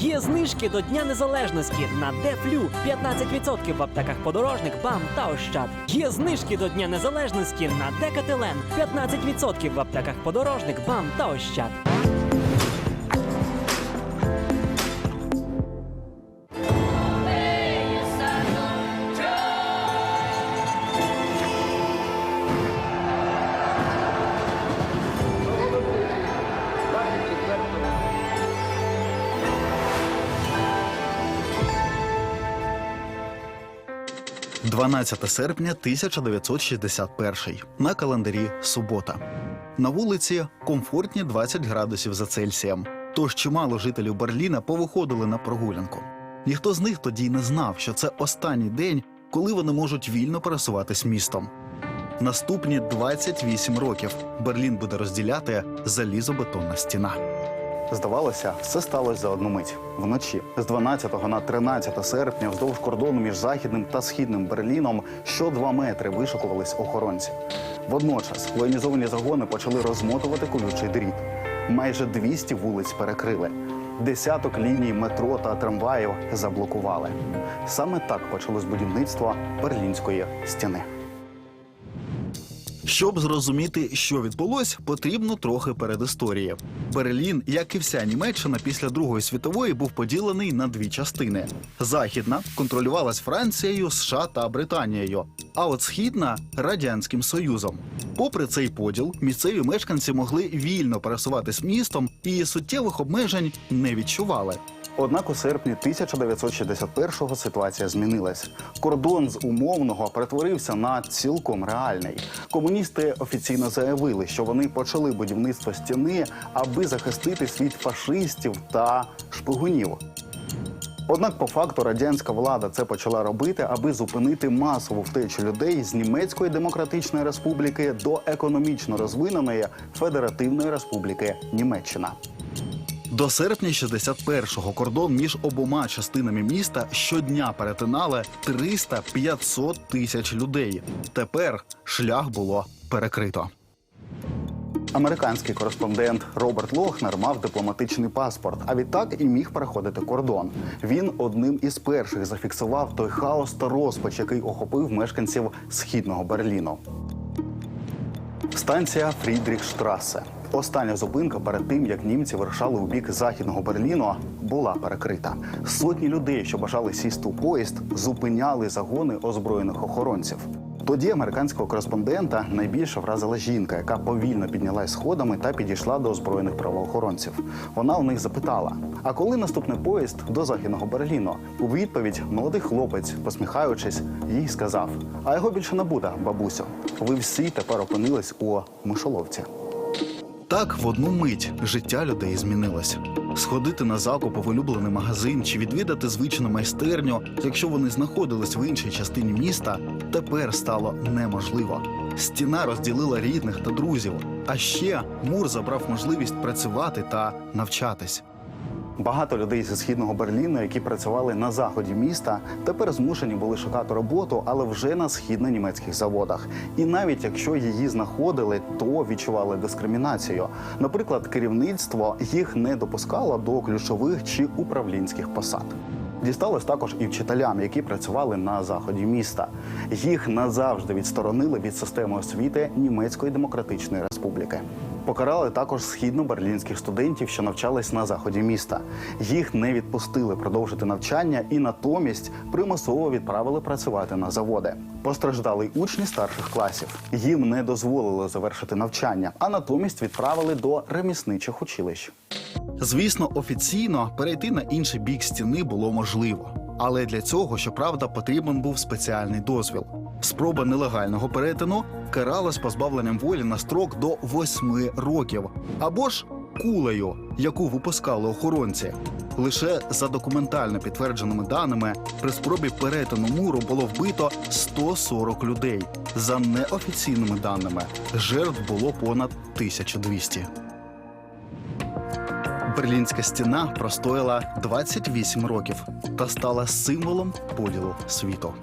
Є знижки до Дня Незалежності на Дефлю 15% в аптеках подорожник, БАМ та Ощад. Є знижки до Дня Незалежності на Декателен 15% в аптеках подорожник, БАМ та Ощад. – 12 серпня 1961. На календарі субота. На вулиці комфортні 20 градусів за Цельсієм. Тож чимало жителів Берліна повиходили на прогулянку. Ніхто з них тоді не знав, що це останній день, коли вони можуть вільно пересуватись містом. Наступні 28 років Берлін буде розділяти залізобетонна стіна. Здавалося, все сталося за одну мить. Вночі з 12 на 13 серпня вздовж кордону між західним та східним Берліном що два метри вишикувались охоронці. Водночас воєнізовані загони почали розмотувати колючий дріт. Майже 200 вулиць перекрили. Десяток ліній метро та трамваїв заблокували. Саме так почалось будівництво берлінської стіни. Щоб зрозуміти, що відбулось, потрібно трохи передісторії. Берлін, як і вся Німеччина після Другої світової, був поділений на дві частини: західна контролювалась Францією, США та Британією, а от східна радянським союзом. Попри цей поділ, місцеві мешканці могли вільно пересуватись містом і суттєвих обмежень не відчували. Однак у серпні 1961-го ситуація змінилась. Кордон з умовного перетворився на цілком реальний. Комуністи офіційно заявили, що вони почали будівництво стіни, аби захиститись від фашистів та шпигунів. Однак, по факту, радянська влада це почала робити, аби зупинити масову втечу людей з Німецької демократичної республіки до економічно розвиненої Федеративної Республіки Німеччина. До серпня 61-го кордон між обома частинами міста щодня перетинали 300-500 тисяч людей. Тепер шлях було перекрито. Американський кореспондент Роберт Лохнер мав дипломатичний паспорт, а відтак і міг переходити кордон. Він одним із перших зафіксував той хаос та розпач, який охопив мешканців східного Берліну. Станція Фрідріхштрасе. Остання зупинка перед тим, як німці вирушали у бік західного Берліну, була перекрита. Сотні людей, що бажали сісти у поїзд, зупиняли загони озброєних охоронців. Тоді американського кореспондента найбільше вразила жінка, яка повільно піднялась сходами та підійшла до озброєних правоохоронців. Вона у них запитала: а коли наступний поїзд до західного Берліну? У відповідь молодий хлопець, посміхаючись, їй сказав: А його більше не буде, бабусю. Ви всі тепер опинились у мишоловці. Так в одну мить життя людей змінилось. Сходити на закуп у улюблений магазин чи відвідати звичну майстерню, якщо вони знаходились в іншій частині міста, тепер стало неможливо. Стіна розділила рідних та друзів. А ще мур забрав можливість працювати та навчатись. Багато людей зі східного Берліну, які працювали на заході міста, тепер змушені були шукати роботу, але вже на східно-німецьких заводах. І навіть якщо її знаходили, то відчували дискримінацію. Наприклад, керівництво їх не допускало до ключових чи управлінських посад. Дісталось також і вчителям, які працювали на заході міста. Їх назавжди відсторонили від системи освіти Німецької демократичної республіки. Покарали також східно-берлінських студентів, що навчались на заході міста. Їх не відпустили продовжити навчання і натомість примусово відправили працювати на заводи. Постраждали й учні старших класів. Їм не дозволили завершити навчання, а натомість відправили до ремісничих училищ. Звісно, офіційно перейти на інший бік стіни було можливо. Але для цього, щоправда, потрібен був спеціальний дозвіл. Спроба нелегального перетину каралась позбавленням волі на строк до восьми років, або ж кулею, яку випускали охоронці. Лише за документально підтвердженими даними при спробі перетину муру було вбито 140 людей. За неофіційними даними жертв було понад 1200. Берлінська стіна простояла 28 років та стала символом поділу світу.